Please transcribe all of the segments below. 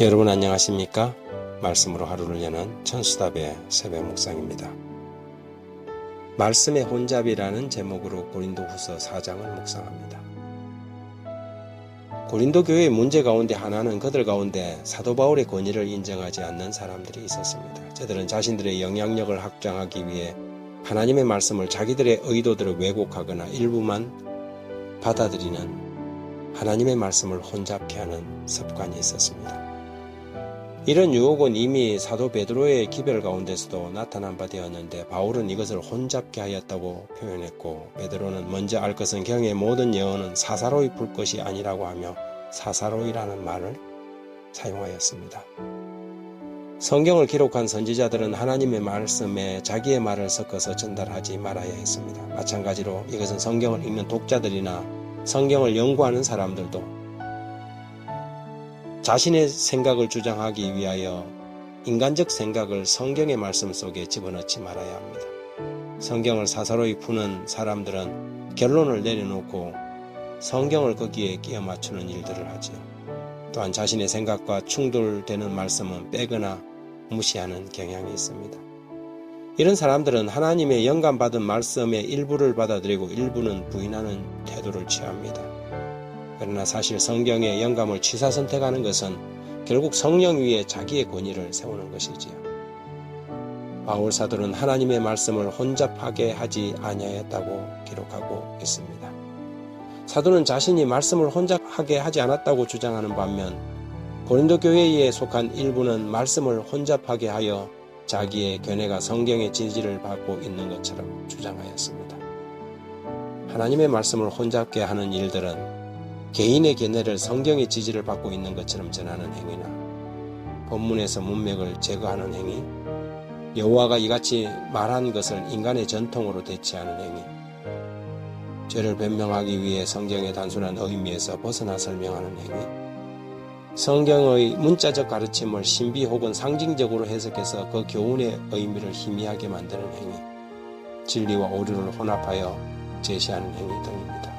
여러분 안녕하십니까? 말씀으로 하루를 여는 천수답의 새벽 묵상입니다. 말씀의 혼잡이라는 제목으로 고린도후서 4장을 묵상합니다. 고린도 교회의 문제 가운데 하나는 그들 가운데 사도 바울의 권위를 인정하지 않는 사람들이 있었습니다. 저들은 자신들의 영향력을 확장하기 위해 하나님의 말씀을 자기들의 의도대로 왜곡하거나 일부만 받아들이는 하나님의 말씀을 혼잡케 하는 습관이 있었습니다. 이런 유혹은 이미 사도 베드로의 기별 가운데서도 나타난 바 되었는데 바울은 이것을 혼잡게 하였다고 표현했고 베드로는 먼저 알 것은 경의 모든 예언은 사사로이 풀 것이 아니라고 하며 사사로이라는 말을 사용하였습니다. 성경을 기록한 선지자들은 하나님의 말씀에 자기의 말을 섞어서 전달하지 말아야 했습니다. 마찬가지로 이것은 성경을 읽는 독자들이나 성경을 연구하는 사람들도 자신의 생각을 주장하기 위하여 인간적 생각을 성경의 말씀 속에 집어넣지 말아야 합니다. 성경을 사사로이 푸는 사람들은 결론을 내려놓고 성경을 거기에 끼워 맞추는 일들을 하지요. 또한 자신의 생각과 충돌되는 말씀은 빼거나 무시하는 경향이 있습니다. 이런 사람들은 하나님의 영감 받은 말씀의 일부를 받아들이고 일부는 부인하는 태도를 취합니다. 그러나 사실 성경의 영감을 취사 선택하는 것은 결국 성령 위에 자기의 권위를 세우는 것이지요. 바울 사도는 하나님의 말씀을 혼잡하게 하지 아니하였다고 기록하고 있습니다. 사도는 자신이 말씀을 혼잡하게 하지 않았다고 주장하는 반면 고린도 교회에 속한 일부는 말씀을 혼잡하게 하여 자기의 견해가 성경의 지지를 받고 있는 것처럼 주장하였습니다. 하나님의 말씀을 혼잡게 하는 일들은 개인의 견해를 성경의 지지를 받고 있는 것처럼 전하는 행위나 본문에서 문맥을 제거하는 행위, 여호와가 이같이 말한 것을 인간의 전통으로 대체하는 행위, 죄를 변명하기 위해 성경의 단순한 의미에서 벗어나 설명하는 행위, 성경의 문자적 가르침을 신비 혹은 상징적으로 해석해서 그 교훈의 의미를 희미하게 만드는 행위, 진리와 오류를 혼합하여 제시하는 행위 등입니다.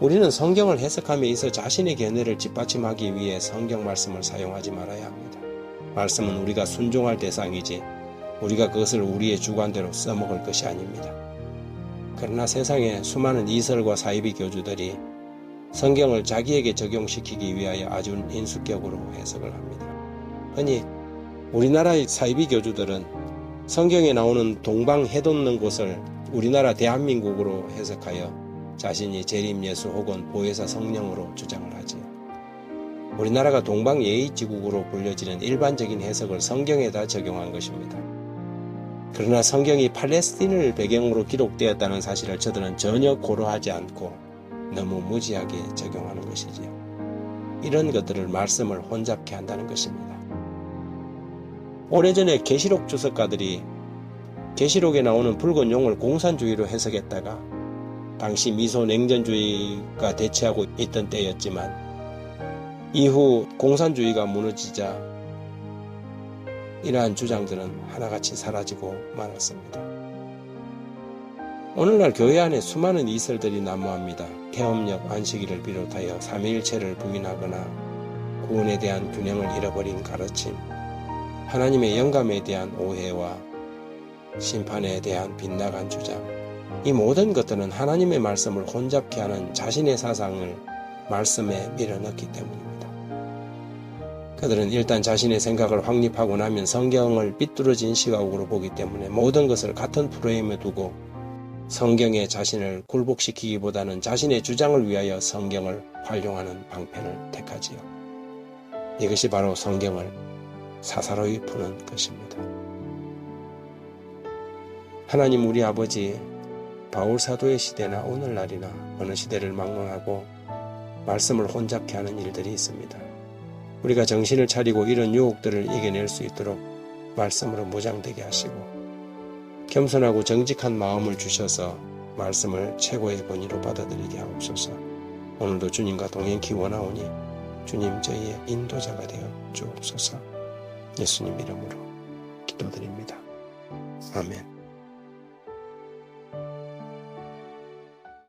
우리는 성경을 해석함에 있어 자신의 견해를 뒷받침하기 위해 성경 말씀을 사용하지 말아야 합니다. 말씀은 우리가 순종할 대상이지 우리가 그것을 우리의 주관대로 써먹을 것이 아닙니다. 그러나 세상에 수많은 이설과 사이비 교주들이 성경을 자기에게 적용시키기 위하여 아주 인수격으로 해석을 합니다. 흔히 우리나라의 사이비 교주들은 성경에 나오는 동방 해돋는 곳을 우리나라 대한민국으로 해석하여 자신이 재림 예수 혹은 보혜사 성령으로 주장을 하지요. 우리나라가 동방 예의 지국으로 불려지는 일반적인 해석을 성경에다 적용한 것입니다. 그러나 성경이 팔레스틴을 배경으로 기록되었다는 사실을 저들은 전혀 고려하지 않고 너무 무지하게 적용하는 것이지요. 이런 것들을 말씀을 혼잡케 한다는 것입니다. 오래전에 계시록 주석가들이 계시록에 나오는 붉은 용을 공산주의로 해석했다가 당시 미소 냉전주의가 대체하고 있던 때였지만 이후 공산주의가 무너지자 이러한 주장들은 하나같이 사라지고 말았습니다. 오늘날 교회 안에 수많은 이설들이 난무합니다. 개업력 안식일을 비롯하여 삼위일체를 부인하거나 구원에 대한 균형을 잃어버린 가르침, 하나님의 영감에 대한 오해와 심판에 대한 빗나간 주장, 이 모든 것들은 하나님의 말씀을 혼잡케 하는 자신의 사상을 말씀에 밀어넣기 때문입니다. 그들은 일단 자신의 생각을 확립하고 나면 성경을 삐뚤어진 시각으로 보기 때문에 모든 것을 같은 프레임에 두고 성경에 자신을 굴복시키기보다는 자신의 주장을 위하여 성경을 활용하는 방편을 택하지요. 이것이 바로 성경을 사사로이 푸는 것입니다. 하나님 우리 아버지 바울 사도의 시대나 오늘날이나 어느 시대를 막론하고 말씀을 혼잡케 하는 일들이 있습니다. 우리가 정신을 차리고 이런 유혹들을 이겨낼 수 있도록 말씀으로 무장되게 하시고 겸손하고 정직한 마음을 주셔서 말씀을 최고의 권위로 받아들이게 하옵소서. 오늘도 주님과 동행키 원하오니 주님 저희의 인도자가 되어 주옵소서. 예수님 이름으로 기도드립니다. 아멘.